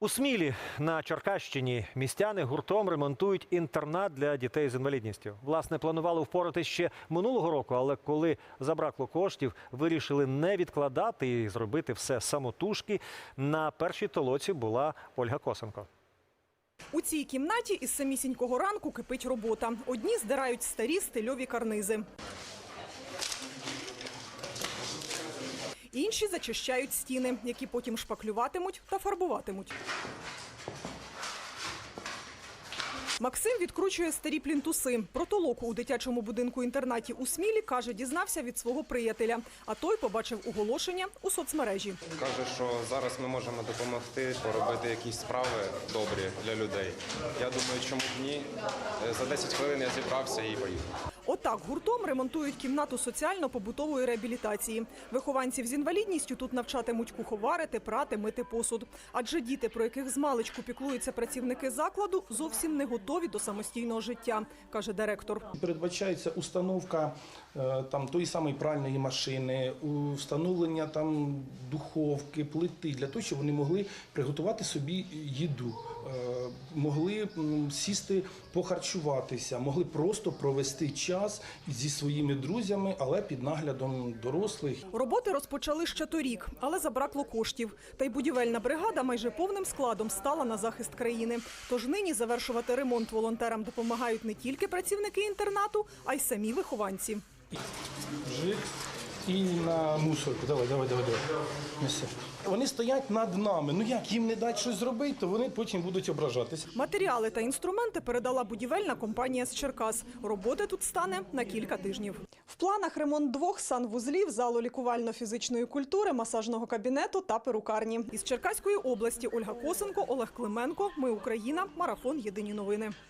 У Смілі на Черкащині містяни гуртом ремонтують інтернат для дітей з інвалідністю. Власне, планували впоратись ще минулого року, але коли забракло коштів, вирішили не відкладати і зробити все самотужки. На першій толоці була Ольга Косенко. У цій кімнаті із самісінького ранку кипить робота. Одні здирають старі стильові карнизи. Інші зачищають стіни, які потім шпаклюватимуть та фарбуватимуть. Максим відкручує старі плінтуси. Про толоку у дитячому будинку-інтернаті у Смілі, каже, дізнався від свого приятеля. А той побачив оголошення у соцмережі. Каже, що зараз ми можемо допомогти поробити якісь справи добрі для людей. Я думаю, чому б ні? Е, За 10 хвилин я зібрався і поїхав. Отак гуртом ремонтують кімнату соціально-побутової реабілітації. Вихованців з інвалідністю тут навчатимуть куховарити, прати, мити посуд. Адже діти, про яких змалечку піклуються працівники закладу, зовсім не готові до самостійного життя, каже директор. Передбачається установка е, там тої самої пральної машини, встановлення там духовки, плити для того, щоб вони могли приготувати собі їду, е, могли сісти похарчуватися, могли просто провести час зі своїми друзями, але під наглядом дорослих. Роботи розпочали ще торік, але забракло коштів. Та й будівельна бригада майже повним складом стала на захист країни. Тож нині завершувати ремонт волонтерам допомагають не тільки працівники інтернату, а й самі вихованці. Жик і на мусорку. Давай, давай, давай, давай. Неси. Вони стоять над нами. Ну як їм не дати щось зробити, то вони потім будуть ображатися. Матеріали та інструменти передала будівельна компанія з Черкас. Роботи тут стане на кілька тижнів. В планах ремонт двох санвузлів, залу лікувально-фізичної культури, масажного кабінету та перукарні. Із Черкаської області Ольга Косенко, Олег Клименко. Ми Україна. Марафон. Єдині новини.